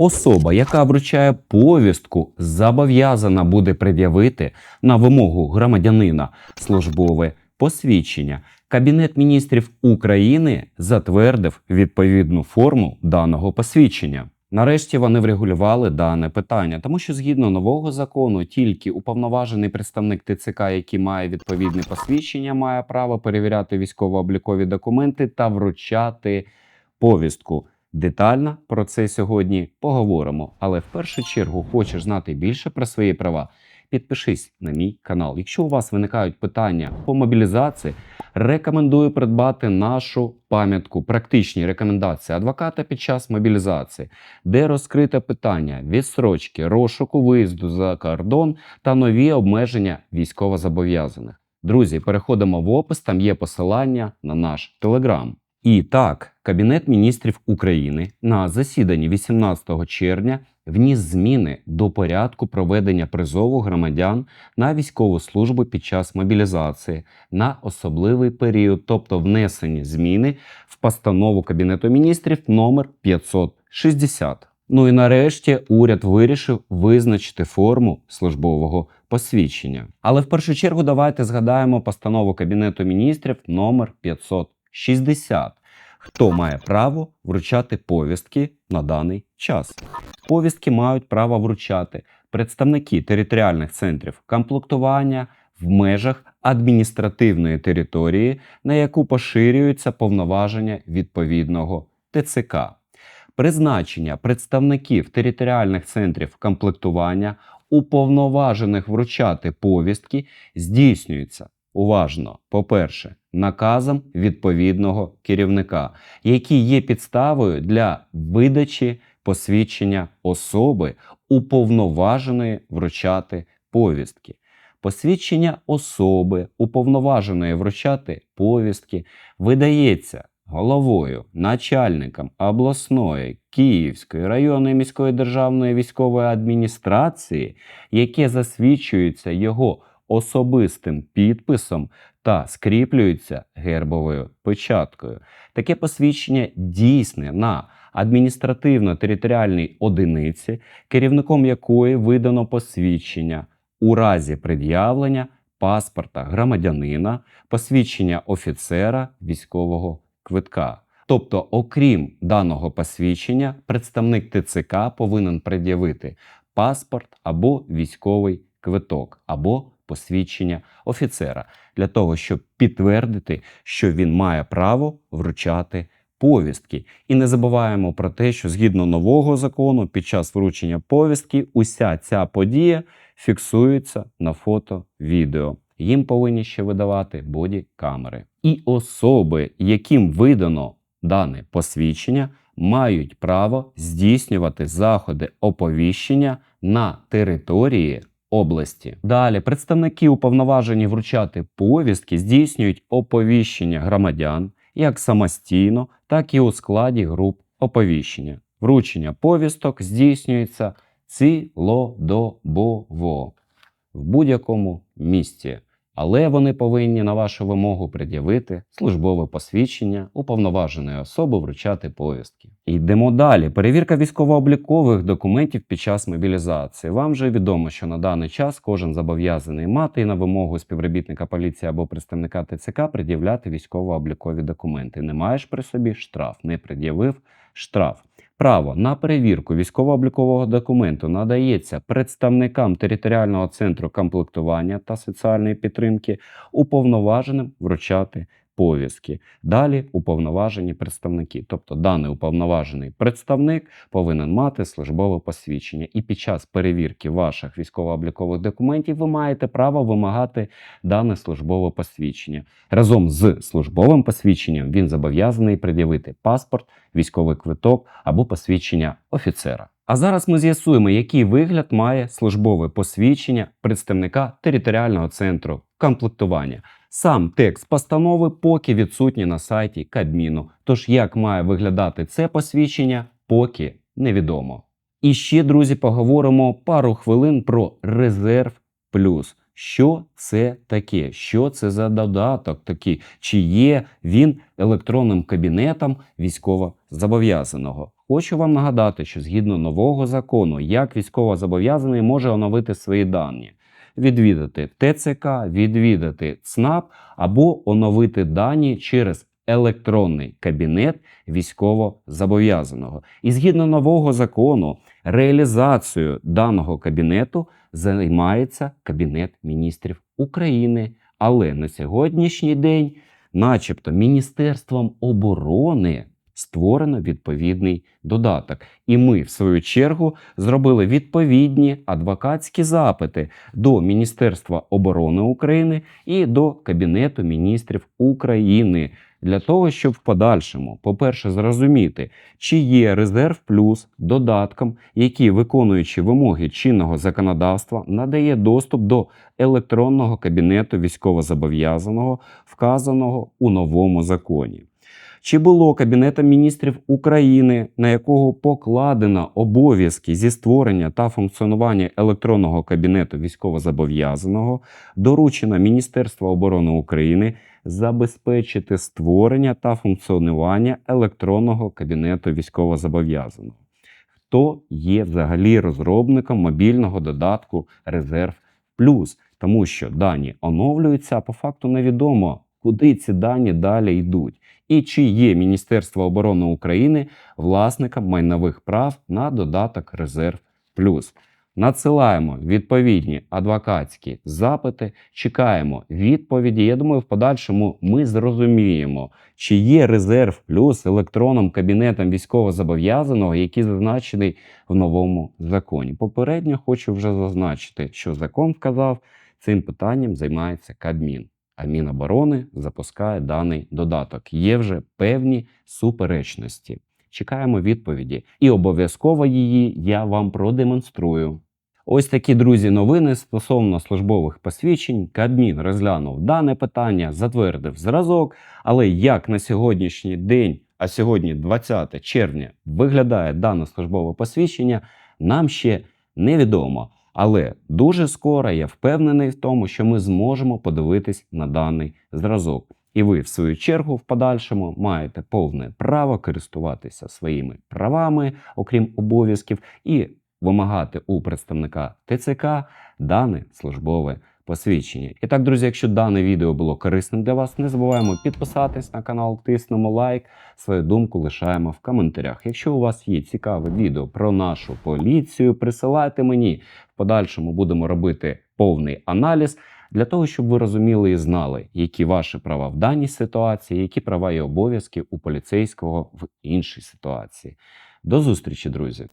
Особа, яка вручає повістку, зобов'язана буде пред'явити на вимогу громадянина службове посвідчення. Кабінет міністрів України затвердив відповідну форму даного посвідчення. Нарешті вони врегулювали дане питання, тому що згідно нового закону, тільки уповноважений представник ТЦК, який має відповідне посвідчення, має право перевіряти військово-облікові документи та вручати повістку. Детально про це сьогодні поговоримо. Але в першу чергу хочеш знати більше про свої права. Підпишись на мій канал. Якщо у вас виникають питання по мобілізації, рекомендую придбати нашу пам'ятку практичні рекомендації адвоката під час мобілізації, де розкрите питання відстрочки, розшуку виїзду за кордон та нові обмеження військовозобов'язаних. Друзі, переходимо в опис. Там є посилання на наш телеграм. І так, Кабінет міністрів України на засіданні 18 червня вніс зміни до порядку проведення призову громадян на військову службу під час мобілізації на особливий період, тобто внесені зміни в постанову Кабінету міністрів номер 560. Ну і нарешті уряд вирішив визначити форму службового посвідчення. Але в першу чергу давайте згадаємо постанову Кабінету міністрів номер 560. Хто має право вручати повістки на даний час? Повістки мають право вручати представники територіальних центрів комплектування в межах адміністративної території, на яку поширюються повноваження відповідного ТЦК. Призначення представників територіальних центрів комплектування уповноважених вручати повістки здійснюється уважно. По-перше, наказом відповідного керівника, який є підставою для видачі посвідчення особи, уповноваженої вручати повістки. Посвідчення особи, уповноваженої вручати повістки, видається головою, начальником обласної, Київської районної міської державної військової адміністрації, яке засвідчується його особистим підписом та скріплюється гербовою печаткою. Таке посвідчення дійсне на адміністративно-територіальній одиниці, керівником якої видано посвідчення у разі пред'явлення паспорта громадянина, посвідчення офіцера військового квитка. Тобто, окрім даного посвідчення, представник ТЦК повинен пред'явити паспорт або військовий квиток, або посвідчення офіцера для того, щоб підтвердити, що він має право вручати повістки. І не забуваємо про те, що згідно нового закону, під час вручення повістки, уся ця подія фіксується на фото, відео. Їм повинні ще видавати боді-камери. І особи, яким видано дане посвідчення, мають право здійснювати заходи оповіщення на території області. Далі представники уповноважені вручати повістки здійснюють оповіщення громадян як самостійно, так і у складі груп оповіщення. Вручення повісток здійснюється цілодобово в будь-якому місці. Але вони повинні на вашу вимогу пред'явити службове посвідчення уповноваженої особи вручати повістки. Йдемо далі. Перевірка військово-облікових документів під час мобілізації. Вам вже відомо, що на даний час кожен зобов'язаний мати і на вимогу співробітника поліції або представника ТЦК пред'являти військово-облікові документи. Не маєш при собі штраф, не пред'явив штраф. Право на перевірку військово-облікового документу надається представникам територіального центру комплектування та соціальної підтримки, уповноваженим вручати повістки. Далі уповноважені представники. Тобто даний уповноважений представник повинен мати службове посвідчення. І під час перевірки ваших військово-облікових документів ви маєте право вимагати дане службове посвідчення. Разом з службовим посвідченням він зобов'язаний пред'явити паспорт, військовий квиток або посвідчення офіцера. А зараз ми з'ясуємо, який вигляд має службове посвідчення представника територіального центру комплектування. Сам текст постанови поки відсутній на сайті Кабміну. Тож як має виглядати це посвідчення, поки невідомо. І ще, друзі, поговоримо пару хвилин про резерв плюс. що це таке, що це за додаток такий, чи є він електронним кабінетом військовозобов'язаного. Хочу вам нагадати, що згідно нового закону, як військовозобов'язаний може оновити свої дані, відвідати ТЦК, відвідати ЦНАП або оновити дані через електронний кабінет військовозобов'язаного. І згідно нового закону, реалізацією даного кабінету займається Кабінет міністрів України. Але на сьогоднішній день, начебто, Міністерством оборони створено відповідний додаток. І ми, в свою чергу, зробили відповідні адвокатські запити до Міністерства оборони України і до Кабінету міністрів України для того, щоб в подальшому, по-перше, зрозуміти, чи є резерв плюс додатком, який, виконуючи вимоги чинного законодавства, надає доступ до електронного кабінету військовозобов'язаного, вказаного у новому законі. Чи було Кабінетом міністрів України, на якого покладено обов'язки зі створення та функціонування електронного кабінету військовозобов'язаного, доручено Міністерство оборони України забезпечити створення та функціонування електронного кабінету військовозобов'язаного? Хто є взагалі розробником мобільного додатку Резерв Плюс? Тому що дані оновлюються, а по факту невідомо, куди ці дані далі йдуть і чи є Міністерство оборони України власником майнових прав на додаток Резерв Плюс. Надсилаємо відповідні адвокатські запити, чекаємо відповіді. Я думаю, в подальшому ми зрозуміємо, чи є резерв плюс електронним кабінетом військовозобов'язаного, який зазначений в новому законі. Попередньо хочу вже зазначити, що закон вказав, цим питанням займається Кабмін Міноборони запускає даний додаток. Є вже певні суперечності. Чекаємо відповіді, і обов'язково її я вам продемонструю. Ось такі друзі новини стосовно службових посвідчень. Кабмін розглянув дане питання, затвердив зразок. Але як на сьогоднішній день, а сьогодні 20 червня, виглядає дане службове посвідчення, нам ще невідомо. Але дуже скоро я впевнений в тому, що ми зможемо подивитись на даний зразок. І ви, в свою чергу, в подальшому маєте повне право користуватися своїми правами, окрім обов'язків, і вимагати у представника ТЦК дане службове посвідчення. І так, друзі, якщо дане відео було корисним для вас, не забуваємо підписатись на канал, тиснемо лайк, свою думку лишаємо в коментарях. Якщо у вас є цікаве відео про нашу поліцію, присилайте мені. В подальшому будемо робити повний аналіз для того, щоб ви розуміли і знали, які ваші права в даній ситуації, які права і обов'язки у поліцейського в іншій ситуації. До зустрічі, друзі!